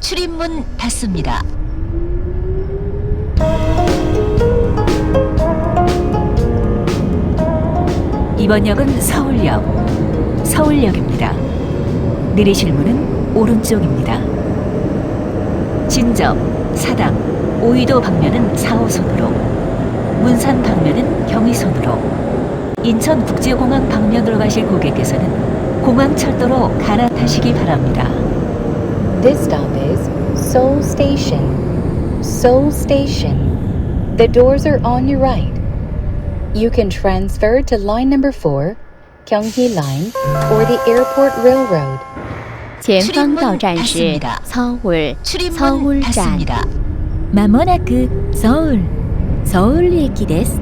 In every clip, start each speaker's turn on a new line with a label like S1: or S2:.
S1: 출입문 닫습니다. 이번 역은 서울역, 서울역입니다. 내리실 문은 오른쪽입니다. 진접, 사당, 오이도 방면은 4호선으로, 문산 방면은 경의선으로, 인천국제공항 방면으로 가실 고객께서는 공항철도로 갈아타시기 바랍니다.
S2: This stop is Seoul Station. Seoul Station. The doors are on your right. You can transfer to line number 4, Gyeonggi Line, or the Airport Railroad.
S3: 前方到站是
S1: 출입문
S3: 서울
S1: 출입문
S3: 서울站.
S1: 닫습니다.
S3: まもなく서울 서울駅です.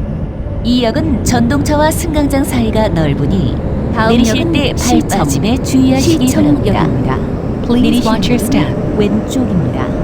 S1: 이 역은 전동차와 승강장 사이가 넓으니
S3: 다음
S1: 내리실
S3: 역은
S1: 때
S3: 시청,
S1: 발빠짐에 주의하시기 바랍니다.
S3: 시청역입니다.
S1: Please watch your
S3: 내리실
S1: step.
S3: 문은 왼쪽입니다.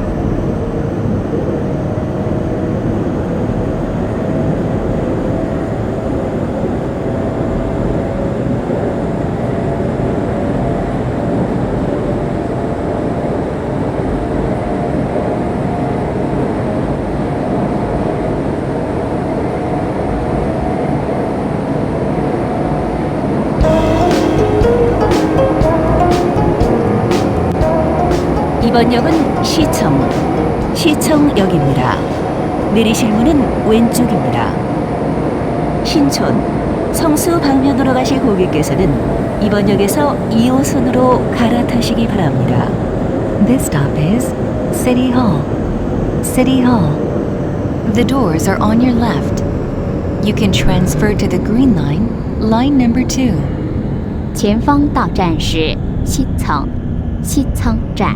S1: 이번 역은 시청, 시청역입니다. 내리실 문은 왼쪽입니다. 신촌, 성수 방면으로 가실 고객께서는 이번 역에서 2호선으로 갈아타시기 바랍니다. This stop is City Hall. City Hall. The doors are on your left. You can transfer to the Green Line, line number 2.
S3: 前方到站是西层西层站.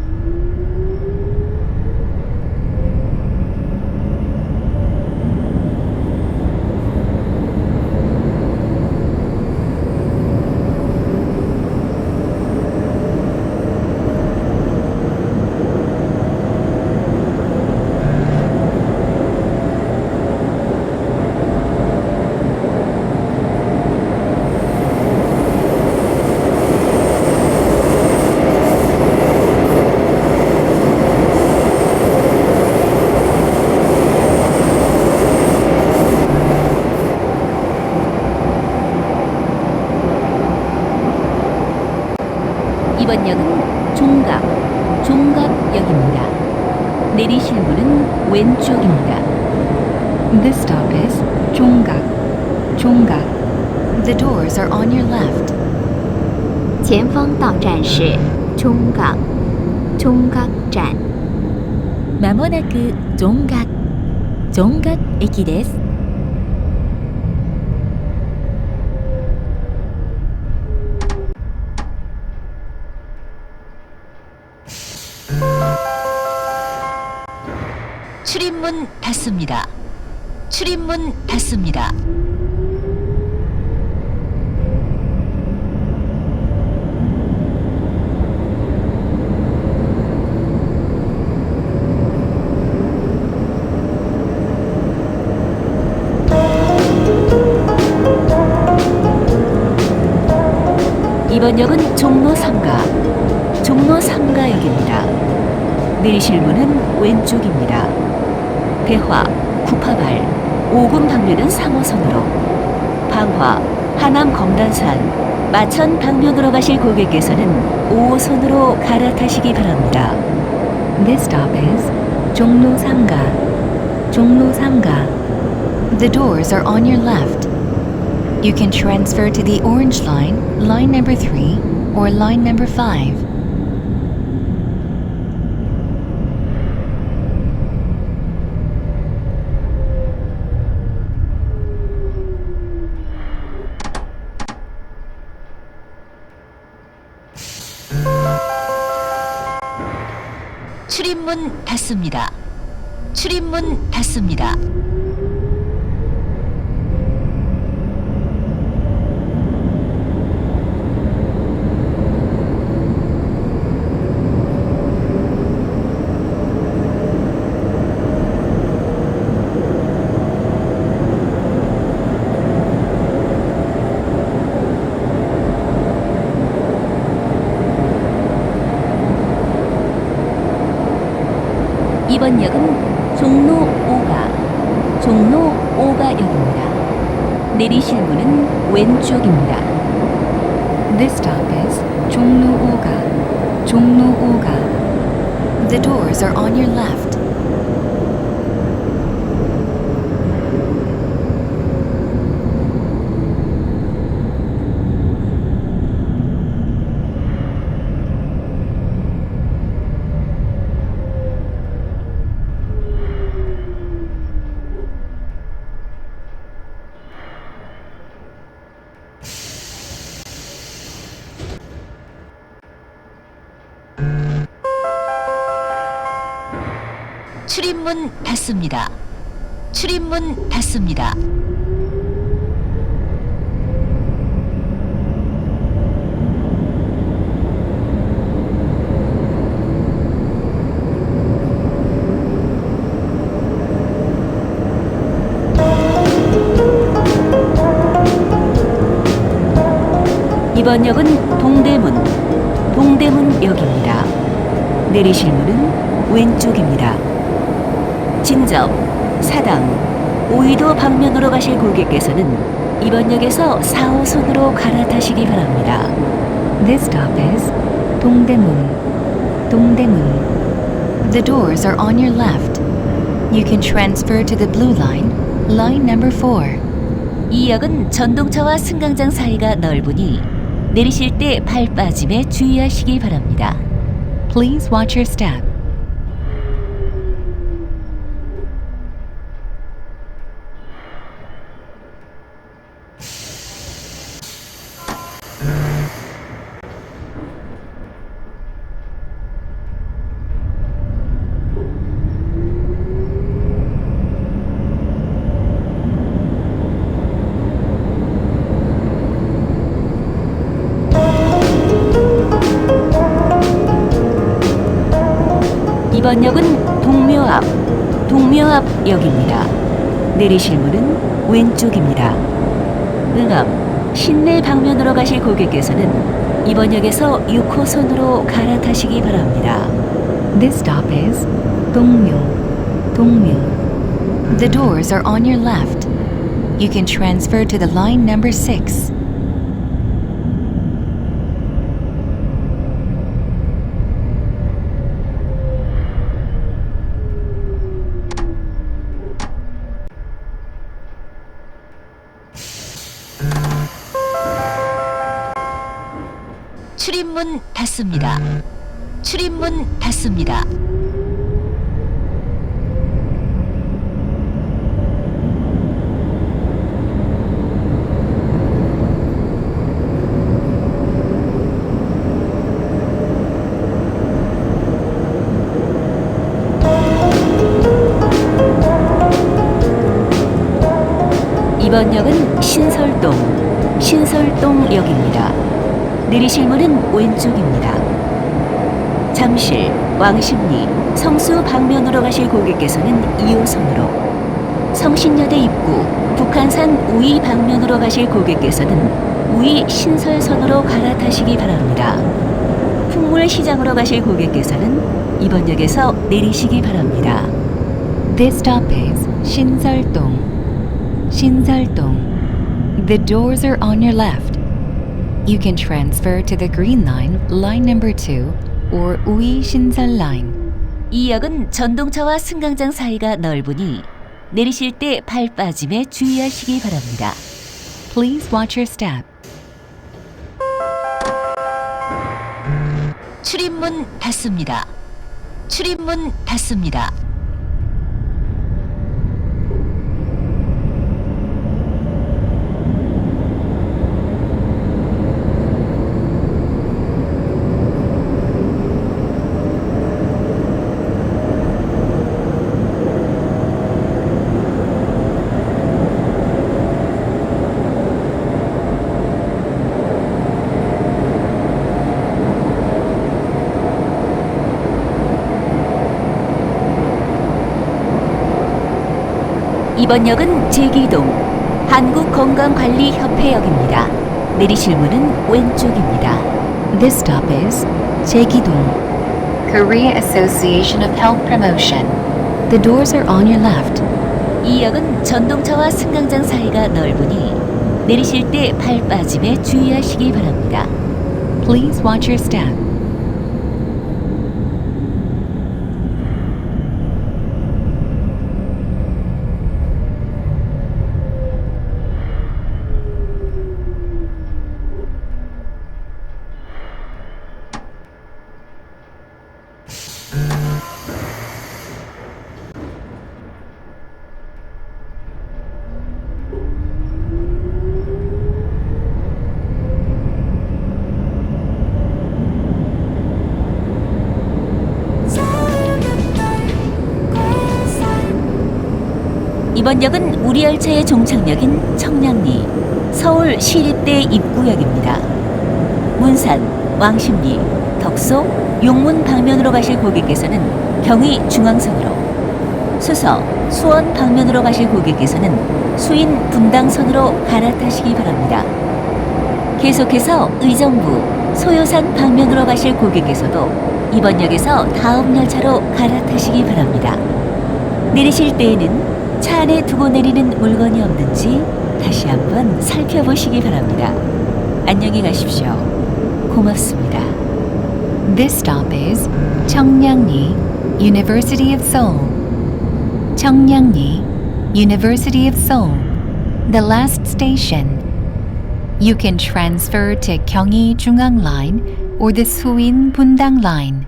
S1: 내리실 문은 왼쪽입니다. This stop is 종각, 종각. The doors are on your left.
S3: 前方到站是中港中港站.まもなく종각 종각駅です.
S1: 출입문 닫습니다. 출입문 닫습니다. 이번 역은 종로 3가, 종로 3가역입니다. 내리실 문은 왼쪽입니다. 대화, 구파발, 오금 방면은 3호선으로, 방화, 하남 검단산, 마천 방면으로 가실 고객께서는 5호선으로 갈아타시기 바랍니다. This stop is 종로 3가, 종로 3가. The doors are on your left. You can transfer to the orange line, line number 3, or line number 5. 출입문 닫습니다. 출입문 닫습니다. 종로가역입니다. 내리실 문은 왼쪽입니다.
S2: This stop is 종로 5가. 종로 5가. The doors are on your left.
S1: 출입문 닫습니다. 출입문 닫습니다. 이번 역은 동대문, 동대문역입니다. 내리실 문은 왼쪽입니다. 진접, 사당, 오이도 방면으로 가실 고객께서는 이번 역에서 4호선으로 갈아타시기 바랍니다.
S2: This stop is 동대문. 동대문. The doors are on your left. You can transfer to the blue line, line number 4.
S1: 이 역은 전동차와 승강장 사이가 넓으니 내리실 때 발 빠짐에 주의하시기 바랍니다.
S2: Please watch your step.
S1: 이번 역은 동묘 앞, 동묘 앞 역입니다. 내리실 문은 왼쪽입니다. 응암, 신내 방면으로 가실 고객께서는 이번 역에서 6호선으로 갈아타시기 바랍니다.
S2: This stop is 동묘. 동묘. The doors are on your left. You can transfer to the line number 6.
S1: 출입문 닫습니다. 출입문 닫습니다. 이번 역은 신설동, 신설동역입니다. 내리실 문은 왼쪽입니다. 잠실, 왕십리, 성수 방면으로 가실 고객께서는 2호선으로, 성신여대 입구, 북한산 우이 방면으로 가실 고객께서는 우이 신설선으로 갈아타시기 바랍니다. 풍물시장으로 가실 고객께서는 이번 역에서 내리시기 바랍니다.
S2: This stop is 신설동. 신설동. The doors are on your left. You can transfer to the green line, line number 2, or Ui Shinsal line.
S1: 이 역은 전동차와 승강장 사이가 넓으니 내리실 때 발 빠짐에 주의하시기 바랍니다.
S2: Please watch your step.
S1: 출입문 닫습니다. 출입문 닫습니다. 이번 역은 제기동 한국건강관리협회역입니다. 내리실 문은 왼쪽입니다.
S2: This stop is 제기동. Korea Association of Health Promotion. The doors are on your left.
S1: 이 역은 전동차와 승강장 사이가 넓으니 내리실 때 발 빠짐에 주의하시기 바랍니다.
S2: Please watch your step.
S1: 이번 역은 우리 열차의 종착역인 청량리 서울 시립대 입구역입니다. 문산, 왕십리, 덕소, 용문 방면으로 가실 고객께서는 경의 중앙선으로 수서, 수원 방면으로 가실 고객께서는 수인 분당선으로 갈아타시기 바랍니다. 계속해서 의정부, 소요산 방면으로 가실 고객께서도 이번 역에서 다음 열차로 갈아타시기 바랍니다. 내리실 때에는 차 안에 두고 내리는 물건이 없는지 다시 한번 살펴보시기 바랍니다. 안녕히 가십시오. 고맙습니다.
S2: This stop is Cheongyangni University of Seoul. Cheongyangni University of Seoul. The last station. You can transfer to Gyeonggi Jungang Line or the Suin Bundang Line.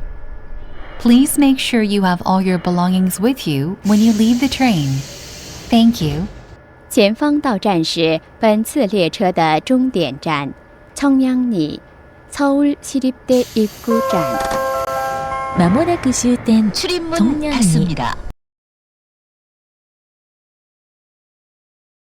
S2: Please make sure you have all your belongings with you when you leave the train. Thank you.
S3: 前方到站是本次列车的终点站청량리 서울 시립대 입구站。
S1: 마모나크終点출입문 닫습니다.